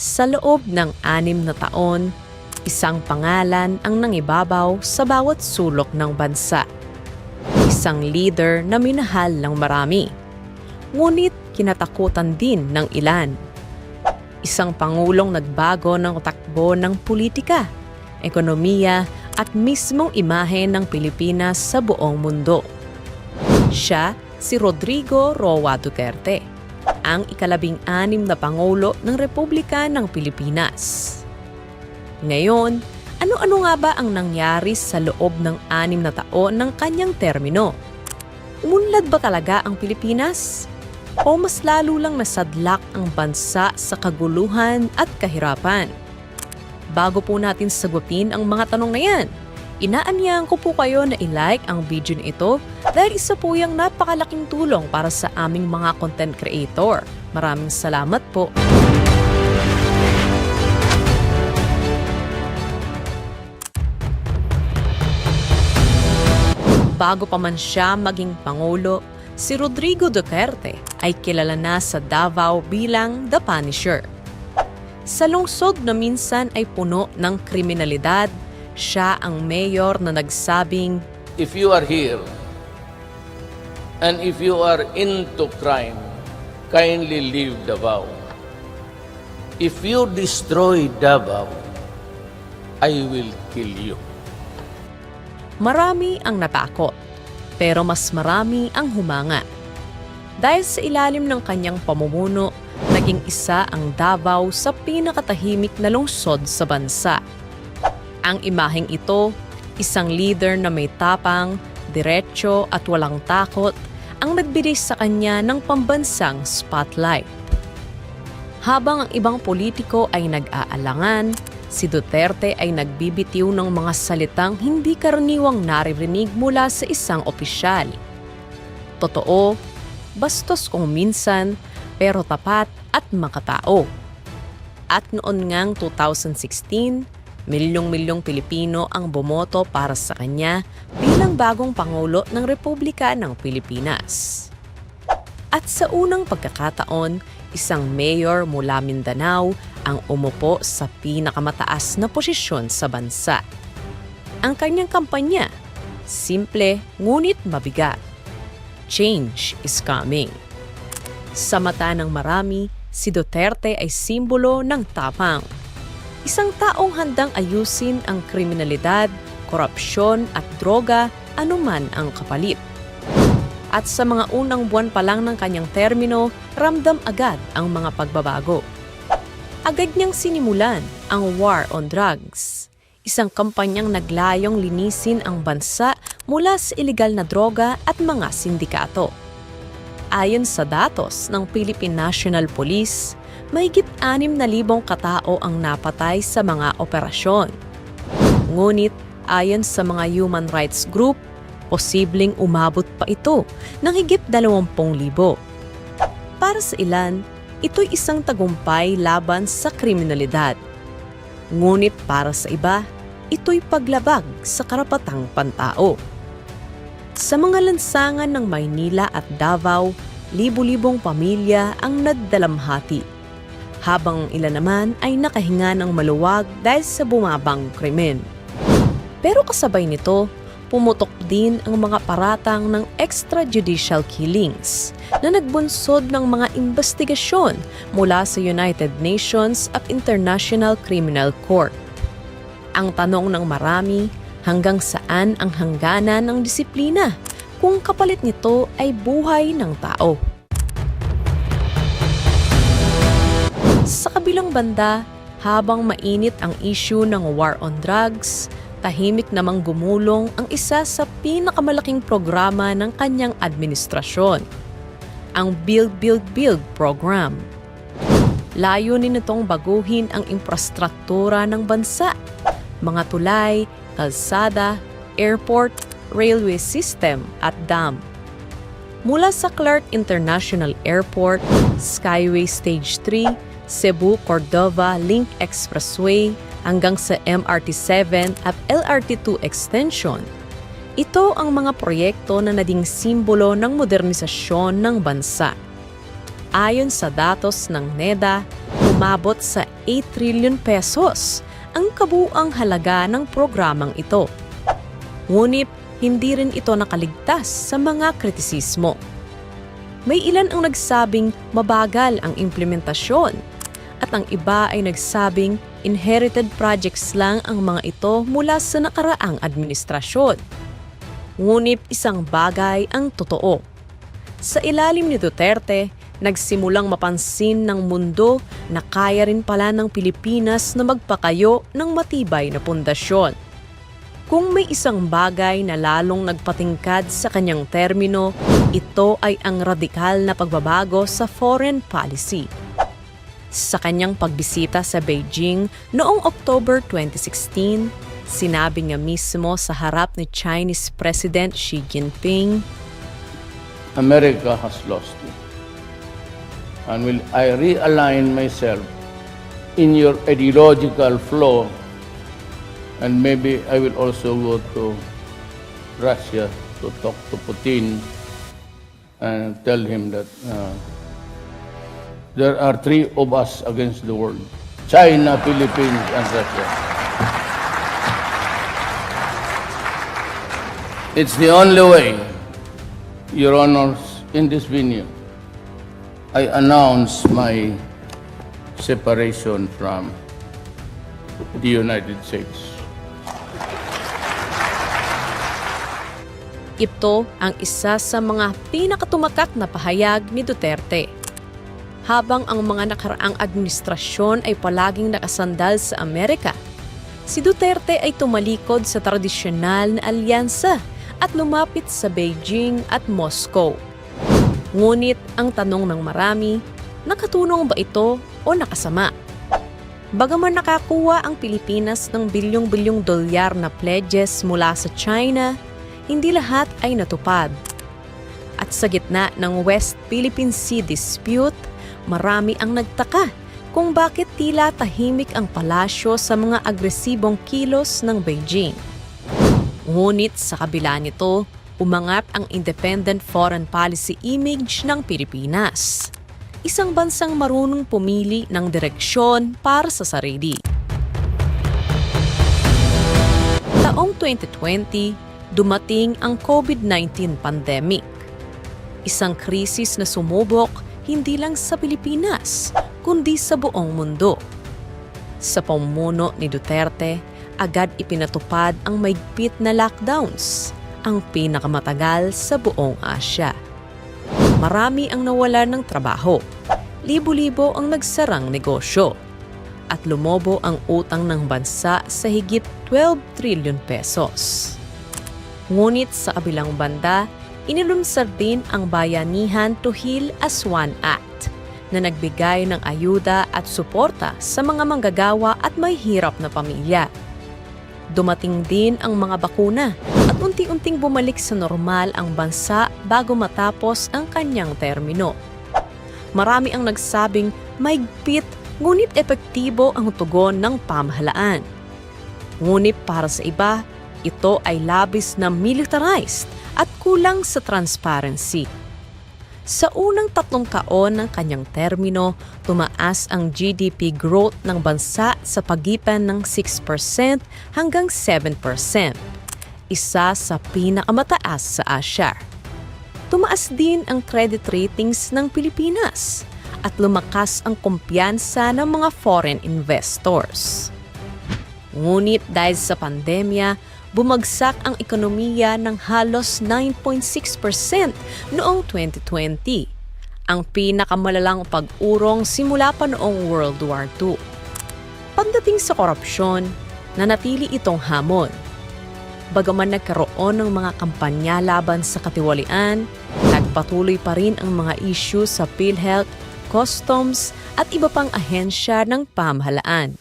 Sa loob ng anim na taon, isang pangalan ang nangibabaw sa bawat sulok ng bansa. Isang leader na minahal ng marami. Ngunit kinatakutan din ng ilan. Isang pangulong nagbago ng takbo ng politika, ekonomiya at mismong imahe ng Pilipinas sa buong mundo. Siya si Rodrigo Roa Duterte, ang ikalabing anim na Pangulo ng Republika ng Pilipinas. Ngayon, ano-ano nga ba ang nangyari sa loob ng anim na taon ng kanyang termino? Umunlad ba talaga ang Pilipinas? O mas lalo lang nasadlak ang bansa sa kaguluhan at kahirapan? Bago po natin sagupin ang mga tanong na yan, inaanyahan ko po kayo na i-like ang video na ito dahil isa po yung napakalaking tulong para sa aming mga content creator. Maraming salamat po. Bago pa man siya maging Pangulo, si Rodrigo Duterte ay kilala na sa Davao bilang The Punisher. Sa lungsod na minsan ay puno ng kriminalidad, siya ang mayor na nagsabing if you are here and if you are into crime, kindly leave Davao. If you destroy Davao, I will kill you. marami ang natakot, pero mas marami ang humanga. Dahil sa ilalim ng kanyang pamumuno, naging isa ang Davao sa pinakatahimik na lungsod sa bansa. Ang imaheng ito, isang leader na may tapang, diretsyo at walang takot, ang nagbigay sa kanya ng pambansang spotlight. Habang ang ibang politiko ay nag-aalangan, si Duterte ay nagbibitiw ng mga salitang hindi karaniwang naririnig mula sa isang opisyal. Totoo, bastos kung minsan, pero tapat at makatao. At noon ngang 2016, milyong-milyong Pilipino ang bumoto para sa kanya bilang bagong Pangulo ng Republika ng Pilipinas. At sa unang pagkakataon, isang mayor mula Mindanao ang umupo sa pinakamataas na posisyon sa bansa. Ang kanyang kampanya, simple ngunit mabigat. Change is coming. Sa mata ng marami, si Duterte ay simbolo ng tapang. Isang taong handang ayusin ang kriminalidad, korupsyon at droga anuman ang kapalit. At sa mga unang buwan pa lang ng kanyang termino, ramdam agad ang mga pagbabago. Agad niyang sinimulan ang War on Drugs, isang kampanyang naglayong linisin ang bansa mula sa ilegal na droga at mga sindikato. Ayon sa datos ng Philippine National Police, mahigit 6,000 katao ang napatay sa mga operasyon. Ngunit ayon sa mga human rights group, posibleng umabot pa ito ng higit 20,000. Para sa ilan, ito'y isang tagumpay laban sa kriminalidad. Ngunit para sa iba, ito'y paglabag sa karapatang pantao. Sa mga lansangan ng Maynila at Davao, libu-libong pamilya ang nagdalamhati. Habang ilan naman ay nakahinga ng maluwag dahil sa bumabang krimen. Pero kasabay nito, pumutok din ang mga paratang ng extrajudicial killings na nagbunsod ng mga investigasyon mula sa United Nations at International Criminal Court. Ang tanong ng marami, hanggang saan ang hangganan ng disiplina kung kapalit nito ay buhay ng tao? Sa kabilang banda, habang mainit ang issue ng war on drugs, tahimik namang gumulong ang isa sa pinakamalaking programa ng kanyang administrasyon, ang Build Build Build program. Layunin nitong baguhin ang infrastruktura ng bansa, mga tulay, kalsada, airport, railway system at dam. Mula sa Clark International Airport, Skyway Stage 3, Cebu Cordova Link Expressway hanggang sa MRT7 at LRT2 extension. Ito ang mga proyekto na naging simbolo ng modernisasyon ng bansa. Ayon sa datos ng NEDA, umabot sa 8 trillion pesos ang kabuang halaga ng programang ito. Ngunit hindi rin ito nakaligtas sa mga kritisismo. May ilan ang nagsabing mabagal ang implementasyon at ang iba ay nagsabing inherited projects lang ang mga ito mula sa nakaraang administrasyon. Ngunit isang bagay ang totoo. Sa ilalim ni Duterte, nagsimulang mapansin ng mundo na kaya rin pala ng Pilipinas na magpakayo ng matibay na pundasyon. Kung may isang bagay na lalong nagpatingkad sa kanyang termino, ito ay ang radikal na pagbabago sa foreign policy. Sa kanyang pagbisita sa Beijing noong October 2016, sinabi niya mismo sa harap ni Chinese President Xi Jinping, America has lost me. And will I realign myself in your ideological flow and maybe I will also go to Russia to talk to Putin and tell him that uh, there are three of us against the world China, Philippines, and Russia. It's the only way, Your Honors, in this venue, I announce my separation from the United States. Ito ang isa sa mga pinakatumakak na pahayag ni Duterte. Habang ang mga nakaraang administrasyon ay palaging nakasandal sa Amerika, si Duterte ay tumalikod sa tradisyonal na alyansa at lumapit sa Beijing at Moscow. Ngunit ang tanong ng marami, nakatulong ba ito o nakasama? Bagaman nakakuha ang Pilipinas ng bilyong-bilyong dolyar na pledges mula sa China, hindi lahat ay natupad. At sa gitna ng West Philippine Sea dispute, marami ang nagtaka kung bakit tila tahimik ang palasyo sa mga agresibong kilos ng Beijing. Ngunit sa kabila nito, umangat ang independent foreign policy image ng Pilipinas. Isang bansang marunong pumili ng direksyon para sa sarili. Taong 2020, dumating ang COVID-19 pandemic. Isang krisis na sumubok hindi lang sa Pilipinas, kundi sa buong mundo. Sa pamumuno ni Duterte, agad ipinatupad ang maigpit na lockdowns, ang pinakamatagal sa buong Asya. Marami ang nawala ng trabaho, libo-libo ang nagsarang negosyo, at lumobo ang utang ng bansa sa higit 12 trillion pesos. Ngunit sa kabilang banda, inilunsad din ang Bayanihan to Heal as One Act na nagbigay ng ayuda at suporta sa mga manggagawa at may hirap na pamilya. Dumating din ang mga bakuna at unti-unting bumalik sa normal ang bansa bago matapos ang kanyang termino. Marami ang nagsabing maigpit ngunit epektibo ang tugon ng pamahalaan. Ngunit para sa iba, ito ay labis na militarized at kulang sa transparency. Sa unang tatlong taon ng kanyang termino, tumaas ang GDP growth ng bansa sa pagitan ng 6% hanggang 7%, isa sa pinakamataas sa Asia. Tumaas din ang credit ratings ng Pilipinas at lumakas ang kumpiyansa ng mga foreign investors. Ngunit dahil sa pandemya, bumagsak ang ekonomiya ng halos 9.6% noong 2020, ang pinakamalalang pag-urong simula pa noong World War II. Pagdating sa korupsyon, nanatili itong hamon. Bagaman nagkaroon ng mga kampanya laban sa katiwalian, nagpatuloy pa rin ang mga issue sa PhilHealth, customs at iba pang ahensya ng pamahalaan.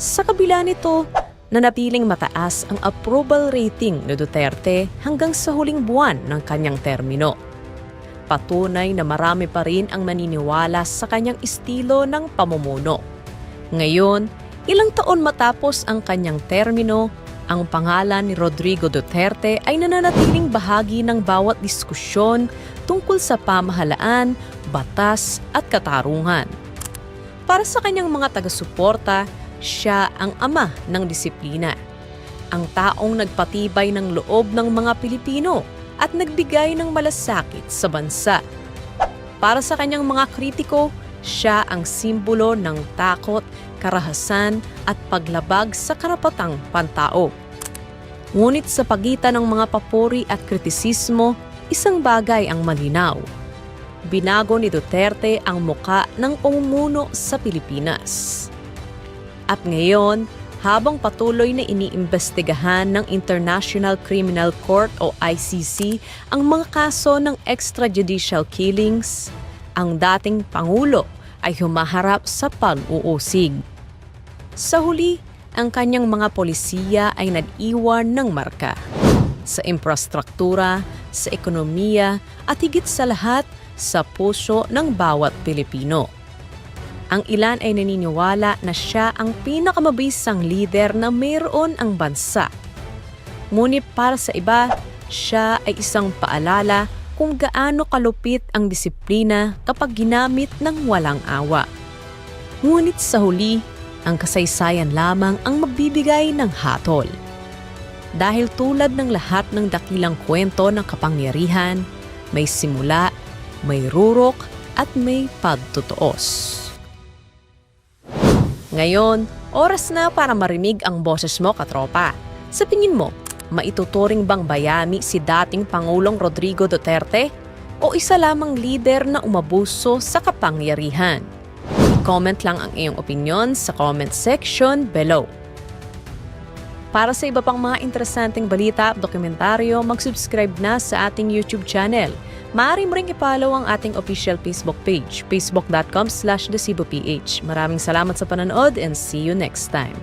Sa kabila nito, nanatiling mataas ang approval rating ni Duterte hanggang sa huling buwan ng kanyang termino. Patunay na marami pa rin ang naniniwala sa kanyang estilo ng pamumuno. Ngayon, ilang taon matapos ang kanyang termino, ang pangalan ni Rodrigo Duterte ay nananatiling bahagi ng bawat diskusyon tungkol sa pamahalaan, batas at katarungan. Para sa kanyang mga taga-suporta, siya ang ama ng disiplina. Ang taong nagpatibay ng loob ng mga Pilipino at nagbigay ng malasakit sa bansa. Para sa kanyang mga kritiko, siya ang simbolo ng takot, karahasan at paglabag sa karapatang pantao. Ngunit sa pagitan ng mga papuri at kritisismo, isang bagay ang malinaw. Binago ni Duterte ang muka ng pamumuno sa Pilipinas. At ngayon, habang patuloy na iniimbestigahan ng International Criminal Court o ICC ang mga kaso ng extrajudicial killings, ang dating Pangulo ay humaharap sa pag-uusig. Sa huli, ang kanyang mga polisiya ay nag-iwan ng marka. Sa infrastruktura, sa ekonomiya, at higit sa lahat, sa puso ng bawat Pilipino. Ang ilan ay naniniwala na siya ang pinakamabisang lider na mayroon ang bansa. Ngunit para sa iba, siya ay isang paalala kung gaano kalupit ang disiplina kapag ginamit ng walang awa. Ngunit sa huli, ang kasaysayan lamang ang magbibigay ng hatol. Dahil tulad ng lahat ng dakilang kwento ng kapangyarihan, may simula, may rurok, at may pagtutuos. Ngayon, oras na para marinig ang boses mo, katropa. Sa tingin mo, maituturing bang bayani si dating Pangulong Rodrigo Duterte o isa lamang lider na umabuso sa kapangyarihan? Comment lang ang iyong opinion sa comment section below. Para sa iba pang mga interesanteng balita at dokumentaryo, mag-subscribe na sa ating YouTube channel. Maaari mo ring i-follow ang ating official Facebook page, facebook.com slash Maraming salamat sa panonood and see you next time.